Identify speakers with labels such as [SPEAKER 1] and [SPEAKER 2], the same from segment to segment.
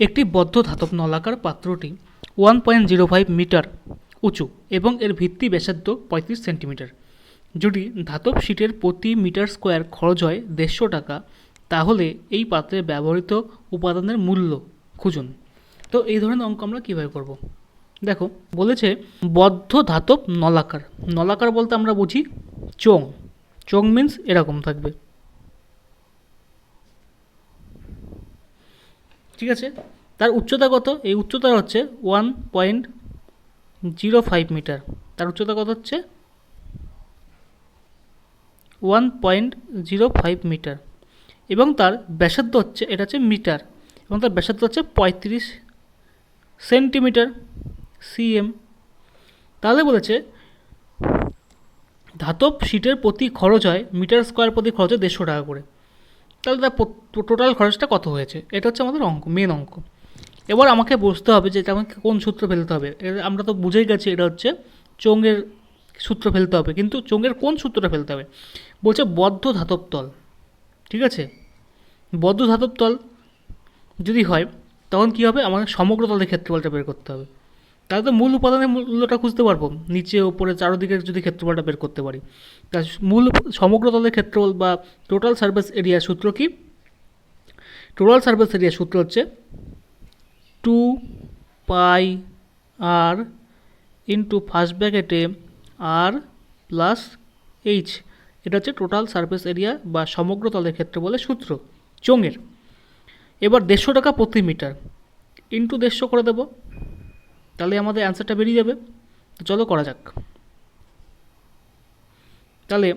[SPEAKER 1] একটি বদ্ধ ধাতব নলাকার পাত্রটি one point zero five metre উঁচু এবং এর ভিত্তি ব্যাসার্ধ পঁয়ত্রিশ সেন্টিমিটার। যদি ধাতব শীটের প্রতি মিটার স্কোয়ার খরচ হয় দেড়শো টাকা, তাহলে এই পাত্রে ব্যবহৃত উপাদানের মূল্য খুঁজুন। তো এই ধরনের অঙ্ক আমরা কীভাবে করব? দেখো, বলেছে বদ্ধ ধাতব নলাকার। নলাকার বলতে আমরা বুঝি চোং চোং মিন্স এরকম থাকবে। ঠিক আছে? তার উচ্চতা কত? এই উচ্চতা হচ্ছে one point zero five metre তার উচ্চতা কত হচ্ছে? One point zero five metre এবং তার ব্যাসার্ধ হচ্ছে, এটা হচ্ছে মিটার এবং তার ব্যাসার্ধ হচ্ছে পঁয়ত্রিশ সেন্টিমিটার সিএম তাহলে বলেছে, ধাতব শীটের প্রতি খরচ হয় মিটার স্কোয়ার প্রতি খরচ হয় দেড়শো টাকা করে। তাহলে তার টোটাল খরচটা কত হয়েছে? এটা হচ্ছে আমাদের অঙ্ক মেন অঙ্ক। এবার আমাকে বুঝতে হবে যে এটা আমাকে কোন সূত্র ফেলতে হবে। আমরা তো বুঝেই গেছি এটা হচ্ছে চোঙের সূত্র ফেলতে হবে, কিন্তু চোঙের কোন সূত্রটা ফেলতে হবে? বলছে বদ্ধ ধাতব তল, ঠিক আছে? বদ্ধ ধাতব তল যদি হয়, তখন কী হবে? আমাদের সমগ্র তলের ক্ষেত্রফলটা বের করতে হবে। তাহলে তো মূল উপাদানের মূল্যটা খুঁজতে পারব। নিচে, ওপরে চারোদিকের যদি ক্ষেত্রফলটা বের করতে পারি। তা মূল সমগ্র তলের ক্ষেত্রফল বা টোটাল সার্ভিস এরিয়ার সূত্র কি? টোটাল সার্ভিস এরিয়ার সূত্র হচ্ছে two pi r into first ব্র্যাকেটে আর প্লাস এইচ এটা হচ্ছে টোটাল সার্ফেস এরিয়া বা সমগ্র তলের ক্ষেত্রে বলে সূত্র, চোঙের। এবার দেড়শো টাকা প্রতি মিটার ইন্টু দেড়শো করে দেবো। তাহলে আমাদের অ্যান্সারটা বেরিয়ে যাবে। তো চলো করা যাক। তাহলে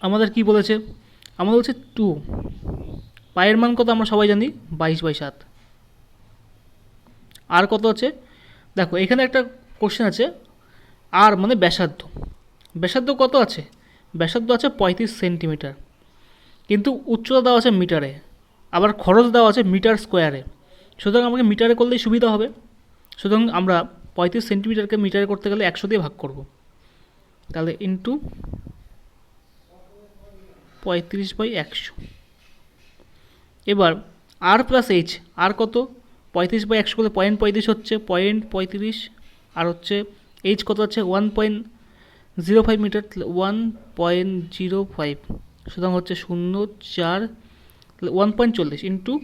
[SPEAKER 1] আমাদের কি বলেছে? আমাদের বলছে টু পায়ের মান কত আমরা সবাই জানি? বাইশ বাই সাত। আর কত আছে? দেখো, এখানে একটা কোশ্চেন আছে। আর মানে ব্যাসার্ধ। ব্যাসার্ধ কত আছে? ব্যাসার্ধ আছে পঁয়ত্রিশ সেন্টিমিটার। কিন্তু উচ্চতা দেওয়া আছে মিটারে। আবার খরচ দেওয়া আছে মিটার স্কোয়ারে। সুতরাং আমাকে মিটারে করলেই সুবিধা হবে। সুতরাং আমরা পঁয়ত্রিশ সেন্টিমিটারকে মিটারে করতে গেলে একশো দিয়ে ভাগ করব। তাহলে ইন্টু পঁয়ত্রিশ বাই একশো। এবার আর প্লাস এইচ আর কত? পঁয়ত্রিশ বাই একশো করলে পয়েন্ট পঁয়ত্রিশ হচ্ছে পয়েন্ট পঁয়ত্রিশ আর হচ্ছে এইচ কত হচ্ছে one point zero five metre one point zero five সুতরাং হচ্ছে শূন্য চার ওয়ান পয়েন্ট চল্লিশ ইন্টু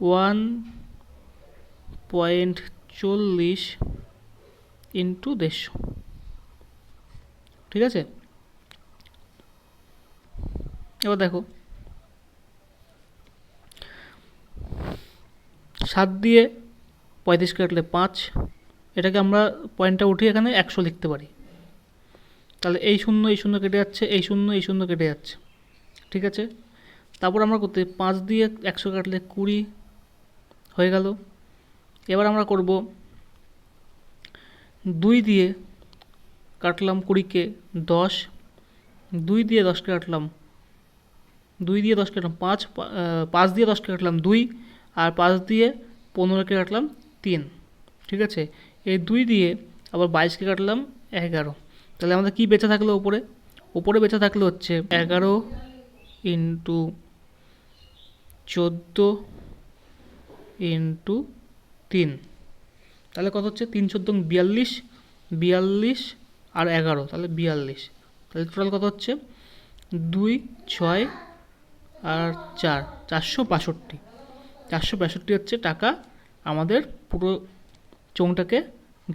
[SPEAKER 1] ওয়ান পয়েন্ট চল্লিশ ইন্টু দেড়শো। ঠিক আছে? এবার দেখো। সাত দিয়ে পঁয়ত্রিশ কাটলে পাঁচ, এটাকে আমরা পয়েন্টটা উঠিয়ে এখানে একশো লিখতে পারি। তাহলে এই শূন্য এই শূন্য কেটে যাচ্ছে, এই শূন্য এই শূন্য কেটে যাচ্ছে। ঠিক আছে? তারপর আমরা করতে পাঁচ দিয়ে একশো কাটলে কুড়ি হয়ে গেল। এবার আমরা করব দুই দিয়ে কাটলাম কুড়িকে দশ, দুই দিয়ে দশকে কাটলাম, দুই দিয়ে দশকে কাটলাম পাঁচ পাঁচ দিয়ে দশকে কাটলাম দুই আর পাঁচ দিয়ে পনেরোকে কাটলাম তিন, ঠিক আছে? এই দুই দিয়ে আবার বাইশকে কাটলাম এগারো। তাহলে আমাদের কী বেঁচে থাকল ওপরে ওপরে বেঁচে থাকলে হচ্ছে এগারো ইন্টু চোদ্দ ইন্টু তিন। তাহলে কত হচ্ছে? তিন চোদ্দ বিয়াল্লিশ বিয়াল্লিশ আর এগারো, তাহলে বিয়াল্লিশ। তাহলে টোটাল কত হচ্ছে? দুই, ছয় আর চার, চারশো বাষট্টি। চারশো বাষট্টি হচ্ছে টাকা আমাদের পুরো চোংটাকে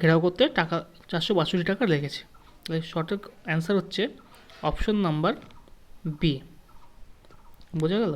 [SPEAKER 1] ঘেরাও করতে টাকা, চারশো বাষট্টি টাকা লেগেছে। তাহলে সঠিক অ্যান্সার হচ্ছে অপশন নাম্বার বি বোঝা গেল?